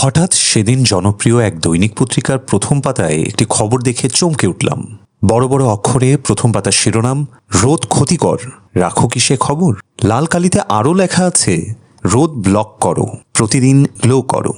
হঠাৎ সেদিন জনপ্রিয় এক দৈনিক পত্রিকার প্রথম পাতায় একটি খবর দেখে চমকে উঠলাম। বড় বড় অক্ষরে প্রথম পাতার শিরোনাম, রোদ ক্ষতিকর রাখো কি সে খবর? লাল কালিতে আরও লেখা আছে, রোদ ব্লক করো, প্রতিদিন গ্লো করো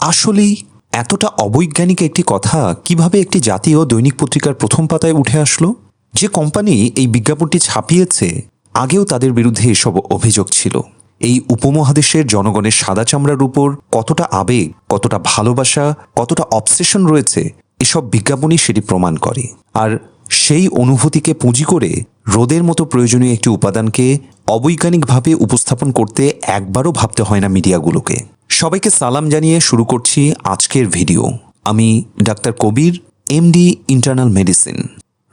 আসলেই এতটা অবৈজ্ঞানিক একটি কথা কীভাবে একটি জাতীয় দৈনিক পত্রিকার প্রথম পাতায় উঠে আসলো? যে কোম্পানি এই বিজ্ঞাপনটি ছাপিয়েছে, আগেও তাদের বিরুদ্ধে এসব অভিযোগ ছিল। এই উপমহাদেশের জনগণের সাদা চামড়ার উপর কতটা আবেগ, কতটা ভালোবাসা, কতটা অবসেশন রয়েছে, এসব বিজ্ঞাপনই সেটি প্রমাণ করে। আর সেই অনুভূতিকে পুঁজি করে রোদের মতো প্রয়োজনীয় একটি উপাদানকে অবৈজ্ঞানিকভাবে উপস্থাপন করতে একবারও ভাবতে হয় না মিডিয়াগুলোকে। সবাইকে সালাম জানিয়ে শুরু করছি আজকের ভিডিও। আমি ডাক্তার কবির, এমডি ইন্টারনাল মেডিসিন।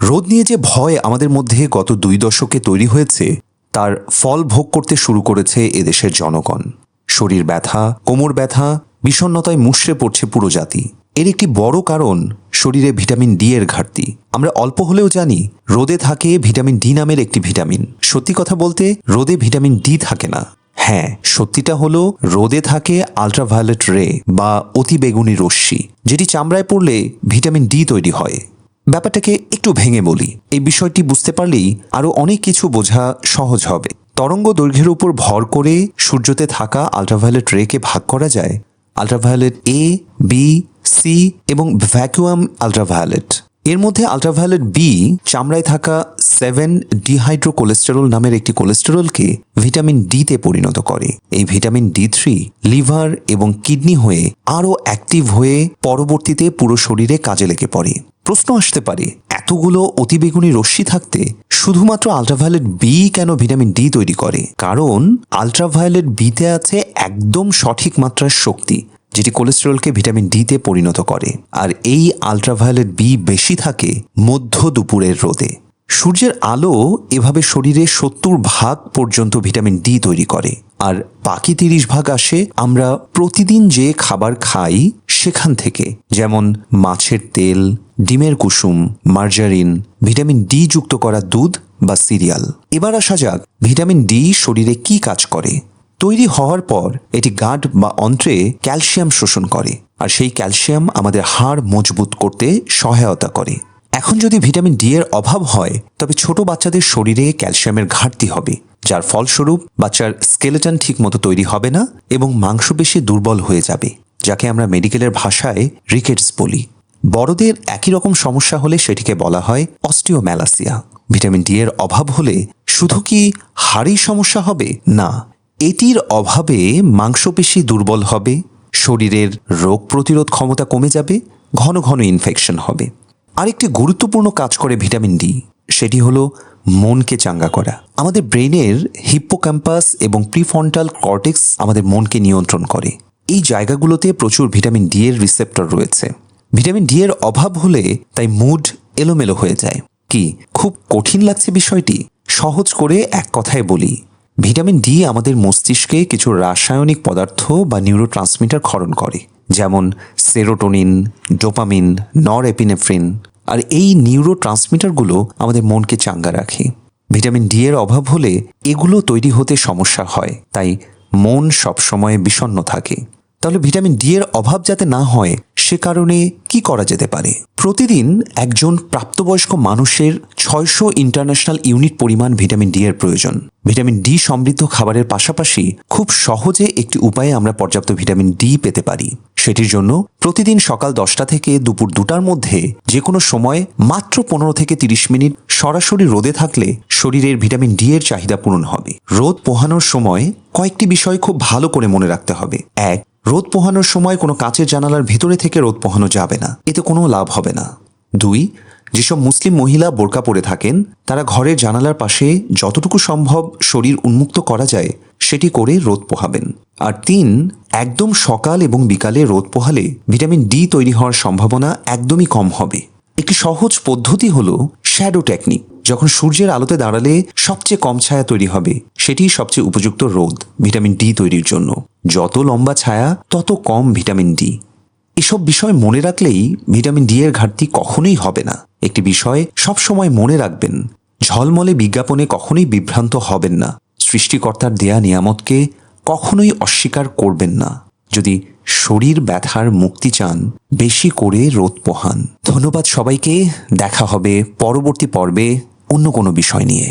রোদ নিয়ে যে ভয় আমাদের মধ্যে গত দুই দশকে তৈরি হয়েছে তার ফল ভোগ করতে শুরু করেছে এদেশের জনগণ। শরীর ব্যথা, কোমর ব্যথা, বিষণ্ণতায় মুষড়ে পড়ছে পুরো জাতি। এর একটি বড় কারণ শরীরে ভিটামিন ডি এর ঘাটতি। আমরা অল্প হলেও জানি, রোদে থাকে ভিটামিন ডি নামের একটি ভিটামিন। সত্যি কথা বলতে, রোদে ভিটামিন ডি থাকে না। হ্যাঁ সত্যিটা হলো, রোদে থাকে আলট্রাভায়োলেট রে বা অতিবেগুনি রশ্মি, যেটি চামড়ায় পড়লে ভিটামিন ডি তৈরি হয়। ব্যাপারটাকে একটু ভেঙে বলি। এই বিষয়টি বুঝতে পারলেই আরও অনেক কিছু বোঝা সহজ হবে। তরঙ্গ দৈর্ঘ্যের উপর ভর করে সূর্যতে থাকা আলট্রাভায়োলেট রেকে ভাগ করা যায়। আলট্রাভায়োলেট এ বি সি এবং ভ্যাকুয়াম আলট্রাভায়োলেট এর মধ্যে আলট্রাভায়োলেট বি চামড়ায় থাকা সেভেন ডিহাইড্রো কোলেস্টেরল নামের একটি কোলেস্টেরলকে ভিটামিন ডিতে পরিণত করে। এই ভিটামিন ডি থ্রি লিভার এবং কিডনি হয়ে আরও অ্যাক্টিভ হয়ে পরবর্তীতে পুরো শরীরে কাজে লেগে পড়ে। প্রশ্ন আসতে পারে, এতগুলো অতিবেগুনি রশ্মি থাকতে শুধুমাত্র আলট্রাভায়োলেট বি কেন ভিটামিন ডি তৈরি করে? কারণ আলট্রাভায়োলেট বিতে আছে একদম সঠিক মাত্রার শক্তি। যেটি কোলেস্টেরলকে ভিটামিন ডিতে পরিণত করে, আর এই আলট্রাভায়োলেট বি বেশি থাকে মধ্য দুপুরের রোদে। সূর্যের আলো এভাবে শরীরে সত্তর ভাগ পর্যন্ত ভিটামিন ডি তৈরি করে, আর বাকি তিরিশ ভাগ আসে আমরা প্রতিদিন যে খাবার খাই সেখান থেকে, যেমন মাছের তেল, ডিমের কুসুম, মার্জারিন, ভিটামিন ডি যুক্ত করা দুধ বা সিরিয়াল। এবার আসা যাক ভিটামিন ডি শরীরে কি কাজ করে। তৈরি হওয়ার পর এটি গাঁট বা অন্ত্রে ক্যালসিয়াম শোষণ করে, আর সেই ক্যালসিয়াম আমাদের হাড় মজবুত করতে সহায়তা করে। এখন যদি ভিটামিন ডি এর অভাব হয়, তবে ছোট বাচ্চাদের শরীরে ক্যালসিয়ামের ঘাটতি হবে, যার ফলস্বরূপ বাচ্চার স্কেলেটন ঠিকমতো তৈরি হবে না এবং মাংস মাংসপেশি দুর্বল হয়ে যাবে, যাকে আমরা মেডিকেলের ভাষায় রিকেটস বলি। বড়দের একই রকম সমস্যা হলে সেটিকে বলা হয় অস্টিওম্যালাসিয়া। ভিটামিন ডি এর অভাব হলে শুধু কি হাড়েই সমস্যা হবে? না। এটির অভাবে মাংসপেশি দুর্বল হবে, শরীরের রোগ প্রতিরোধ ক্ষমতা কমে যাবে, ঘন ঘন ইনফেকশন হবে। আরেকটি গুরুত্বপূর্ণ কাজ করে ভিটামিন ডি, সেটি হলো মনকে চাঙ্গা করা। আমাদের ব্রেনের হিপ্পোক্যাম্পাস এবং প্রিফন্টাল কর্টেক্স আমাদের মনকে নিয়ন্ত্রণ করে। এই জায়গাগুলোতে প্রচুর ভিটামিন ডি এর রিসেপ্টর রয়েছে। ভিটামিন ডি এর অভাব হলে তাই মুড এলোমেলো হয়ে যায়। কি, খুব কঠিন লাগছে বিষয়টি? সহজ করে এক কথায় বলি ভিটামিন ডি আমাদের মস্তিষ্কে কিছু রাসায়নিক পদার্থ বা নিউরো ট্রান্সমিটার ক্ষরণ করে, যেমন সেরোটোনিন ডোপামিন নর এপিনেফ্রিন আর এই নিউরো ট্রান্সমিটারগুলো আমাদের মনকে চাঙ্গা রাখে। ভিটামিন ডি এর অভাব হলে এগুলো তৈরি হতে সমস্যা হয়, তাই মন সবসময় বিষণ্ণ থাকে। তাহলে ভিটামিন ডি এর অভাব যাতে না হয়, সে কারণে কি করা যেতে পারে? প্রতিদিন একজন প্রাপ্তবয়স্ক মানুষের ছয়শো ইন্টারন্যাশনাল ইউনিট পরিমাণ ভিটামিন ডি এর প্রয়োজন। ভিটামিন ডি সমৃদ্ধ খাবারের পাশাপাশি খুব সহজে একটি উপায়ে আমরা পর্যাপ্ত ভিটামিন ডি পেতে পারি। সেটির জন্য প্রতিদিন সকাল দশটা থেকে দুপুর দুটার মধ্যে যে কোনো সময় মাত্র পনেরো থেকে তিরিশ মিনিট সরাসরি রোদে থাকলে শরীরের ভিটামিন ডি এর চাহিদা পূরণ হবে। রোদ পোহানোর সময় কয়েকটি বিষয় খুব ভালো করে মনে রাখতে হবে। এক, রোদ পোহানোর সময় কোনো কাঁচের জানালার ভিতরে থেকে রোদ পোহানো যাবে না। এতে কোনো লাভ হবে না। দুই যেসব মুসলিম মহিলা বোরকা পরে থাকেন, তারা ঘরের জানালার পাশে যতটুকু সম্ভব শরীর উন্মুক্ত করা যায়, সেটি করে রোদ পোহাবেন। আর তিন, একদম সকাল এবং বিকালে রোদ পোহালে ভিটামিন ডি তৈরি হওয়ার সম্ভাবনা একদমই কম হবে। একটি সহজ পদ্ধতি হল শ্যাডো টেকনিক, যখন সূর্যের আলোতে দাঁড়ালে সবচেয়ে কম ছায়া তৈরি হবে, সেটিই সবচেয়ে উপযুক্ত রোদ, ভিটামিন ডি তৈরির জন্য। যত লম্বা ছায়া, তত কম ভিটামিন ডি। এসব বিষয় মনে রাখলেই ভিটামিন ডি এর ঘাটতি কখনোই হবে না। একটি বিষয় সবসময় মনে রাখবেন, ঝলমলে বিজ্ঞাপনে কখনোই বিভ্রান্ত হবেন না। সৃষ্টিকর্তার দেয়া নিয়ামতকে কখনোই অস্বীকার করবেন না। যদি শরীর ব্যথার মুক্তি চান, বেশি করে রোদ পোহান। ধন্যবাদ সবাইকে, দেখা হবে পরবর্তী পর্বে অন্য কোনো বিষয় নিয়ে।